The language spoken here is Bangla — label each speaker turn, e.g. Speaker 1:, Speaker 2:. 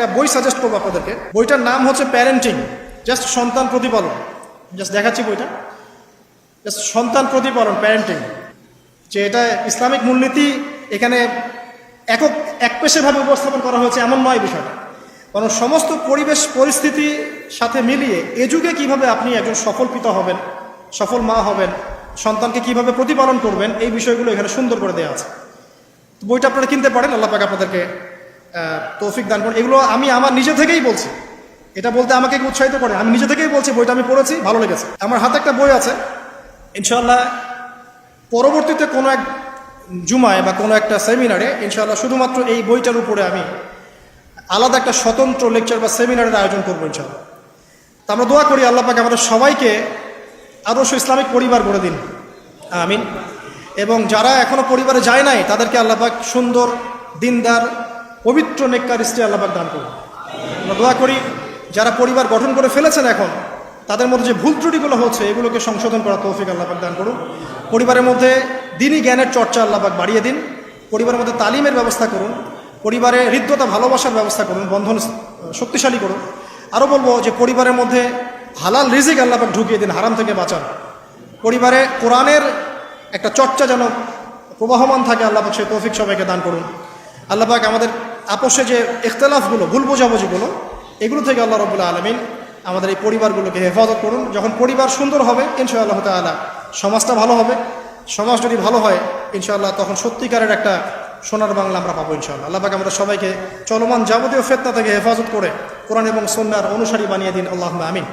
Speaker 1: একটা বই সাজেস্ট করব আপনাদেরকে। বইটার নাম হচ্ছে প্যারেন্টিং জাস্ট সন্তান প্রতিপালন। জাস্ট দেখাচ্ছি বইটা। জাস্ট সন্তান প্রতিপালন প্যারেন্টিং যে এটা ইসলামিক মূলনীতি, এখানে একক একপেশেভাবে উপস্থাপন করা হয়েছে, এমন নয় বিষয়টা। কারণ সমস্ত পরিবেশ, পরিস্থিতি সাথে মিলিয়ে এ যুগে কীভাবে আপনি একজন সফল পিতা হবেন, সফল মা হবেন, সন্তানকে কীভাবে প্রতিপালন করবেন, এই বিষয়গুলো এখানে সুন্দর করে দেওয়া আছে। বইটা আপনারা কিনতে পারেন, আল্লাহ পাক আপনাদেরকে তৌফিক দান করুন। এগুলো আমি আমার নিজে থেকেই বলছি। এটা বলতে আমাকে উৎসাহিত করে আমি নিজে থেকেই বলছি, বইটা আমি পড়েছি, ভালো লেগেছে। আমার হাতে একটা বই আছে। ইনশাল্লাহ পরবর্তীতে কোনো এক জুমায় বা কোনো একটা সেমিনারে ইনশাল্লাহ শুধুমাত্র এই বইটার উপরে আমি আলাদা একটা স্বতন্ত্র লেকচার বা সেমিনারের আয়োজন করব ইনশাল্লাহ তা আমরা দোয়া করি আল্লাহ পাক আমাদের সবাইকে আদর্শ ইসলামিক পরিবার গড়ে দিন। আমিন। এবং যারা এখনও পরিবারে যায় নাই, তাদেরকে আল্লাহ পাক সুন্দর, দিনদার পবিত্র নেককার স্ত্রী আল্লাহবাক দান করুন। আমরা দোয়া করি, যারা পরিবার গঠন করে ফেলেছেন এখন, তাদের মধ্যে যে ভুল ত্রুটিগুলো হচ্ছে, এগুলোকে সংশোধন করা তৌফিক আল্লাহবাক দান করুন। পরিবারের মধ্যে দিনই জ্ঞানের চর্চা আল্লাহ পাক বাড়িয়ে দিন। পরিবারের মধ্যে তালিমের ব্যবস্থা করুন। পরিবারে হৃদ্যতা, ভালোবাসার ব্যবস্থা করুন। বন্ধন শক্তিশালী করুন। আরও বলব যে পরিবারের মধ্যে হালাল রিজিক আল্লাহ পাক ঢুকিয়ে দিন, হারাম থেকে বাঁচান। পরিবারে কোরআনের একটা চর্চা যেন প্রবাহমান থাকে, আল্লাহ সেই তৌফিক সবাইকে দান করুন। আল্লাহ পাক আমাদের আপোষে যে ইখতলাফগুলো, ভুল বোঝাবুঝিগুলো, এগুলো থেকে আল্লাহ রবুল্লা আলমিন আমাদের এই পরিবারগুলোকে হেফাজত করুন। যখন পরিবার সুন্দর হবে, ইনশাআল্লাহ তালা সমাজটা ভালো হবে। সমাজ যদি ভালো হয়, ইনশাআল্লাহ তখন সত্যিকারের একটা সোনার বাংলা আমরা পাবো ইনশাআল্লাহ। আল্লাহ আমরা সবাইকে চলমান যাবতীয় ফেতনা থেকে হেফাজত করে কোরআন এবং সন্ন্যার অনুসারী বানিয়ে দিন। আল্লাহ আমিন।